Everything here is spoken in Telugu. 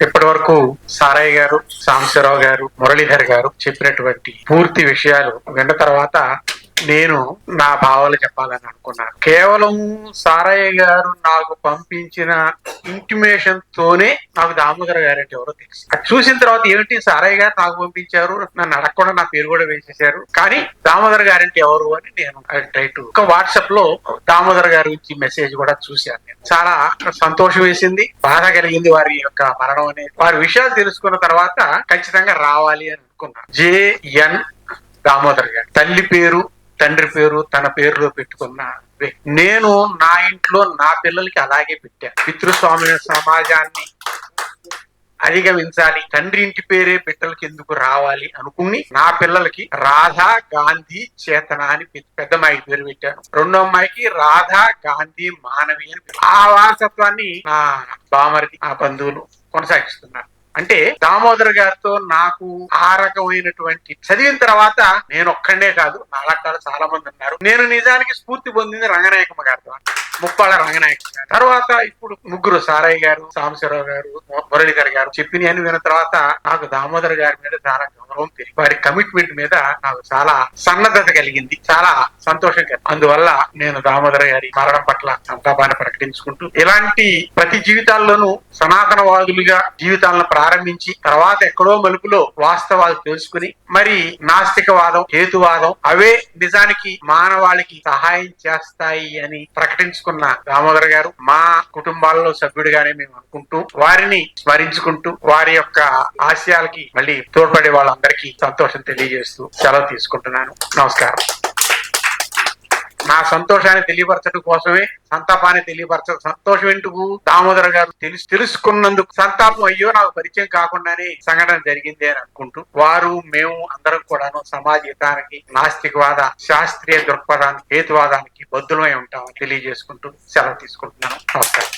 ఇప్పటి వరకు సారయ్య గారు సాంబశివరావు గారు మురళీధర్ గారు చెప్పినటువంటి పూర్తి విషయాలు విన్న తర్వాత నేను నా భావాలు చెప్పాలని అనుకున్నాను కేవలం సారయ్య గారు నాకు పంపించిన ఇంటిమేషన్ తోనే నాకు దామోదర్ గారంటే ఎవరో తెలుసు. అది చూసిన తర్వాత ఏంటి సారయ్య గారు నాకు పంపించారు నన్ను అడగకుండా నా పేరు కూడా వేసేశారు కానీ దామోదర్ గారంటే ఎవరు అని నేను టైట్ ఒక వాట్సాప్లో దామోదర్ గారి గురించి మెసేజ్ కూడా చూశాను నేను. చాలా సంతోషం వేసింది బాధ కలిగింది వారి యొక్క మరణం అనేది. వారి విషయాలు తెలుసుకున్న తర్వాత ఖచ్చితంగా రావాలి అని అనుకున్నాను జేఎన్ దామోదర్ గారు. తల్లి పేరు తండ్రి పేరు తన పేరులో పెట్టుకున్న వ్యక్తి. నేను నా ఇంట్లో నా పిల్లలకి అలాగే పెట్టాను పితృస్వామ్య సమాజాన్ని అధిగమించాలి. తండ్రి ఇంటి పేరే బిడ్డలకి ఎందుకు రావాలి అనుకుని నా పిల్లలకి రాధా గాంధీ చేతన అని పెద్ద అమ్మాయి పేరు పెట్టాను. రెండో అమ్మాయికి రాధా గాంధీ మానవి అని ఆ వారసత్వాన్ని నా బామరిది ఆ బంధువులు కొనసాగిస్తారు అంటే దామోదర్ గారితో నాకు ఆ రకమైనటువంటి చదివిన తర్వాత నేను ఒక్కడే కాదు నాలాంటి చాలా మంది ఉన్నారు. నేను నిజానికి స్ఫూర్తి పొందింది రంగనాయకమ్మ గారితో. ముప్పాళ్ళ రంగనాయక గారు. తర్వాత ఇప్పుడు ముగ్గురు సారయ్య గారు సాంబశివరావు గారు మురళీధర్ గారు చెప్పిన అని విన్న తర్వాత నాకు దామోదర్ గారి మీద చాలా గౌరవం పెరిగి వారి కమిట్మెంట్ మీద నాకు చాలా సన్నద్ధత కలిగింది చాలా సంతోషం కదా అందువల్ల నేను దామోదర గారి మరణం పట్ల సంతాపాన్ని ప్రకటించుకుంటూ ఇలాంటి ప్రతి జీవితాల్లోనూ సనాతనవాదులుగా జీవితాలను ప్రారంభించి తర్వాత ఎక్కడో మలుపులో వాస్తవాలు తెలుసుకుని మరి నాస్తికవాదం హేతువాదం అవే నిజానికి మానవాళికి సహాయం చేస్తాయి అని ప్రకటించుకున్న దామోదర్ గారు మా కుటుంబాల్లో సభ్యుడిగానే మేము అనుకుంటూ వారిని స్మరించుకుంటూ వారి యొక్క ఆశయాలకి మళ్ళీ తోడ్పడే వాళ్ళందరికీ సంతోషం తెలియజేస్తూ సెలవు తీసుకుంటున్నాను. నమస్కారం. నా సంతోషాన్ని తెలియపరచడం కోసమే సంతాపాన్ని తెలియపరచడం సంతోషం ఎందుకు దామోదర్ గారు తెలుసు తెలుసుకున్నందుకు సంతాపం అయ్యో నాకు పరిచయం కాకుండానే సంఘటన జరిగింది అని అనుకుంటూ వారు మేము అందరం కూడాను సమాజ హితానికి నాస్తికవాద శాస్త్రీయ దృక్పథానికి హేతువాదానికి బద్దులమై ఉంటామని తెలియజేసుకుంటూ సెలవు తీసుకుంటున్నాను. నమస్కారం.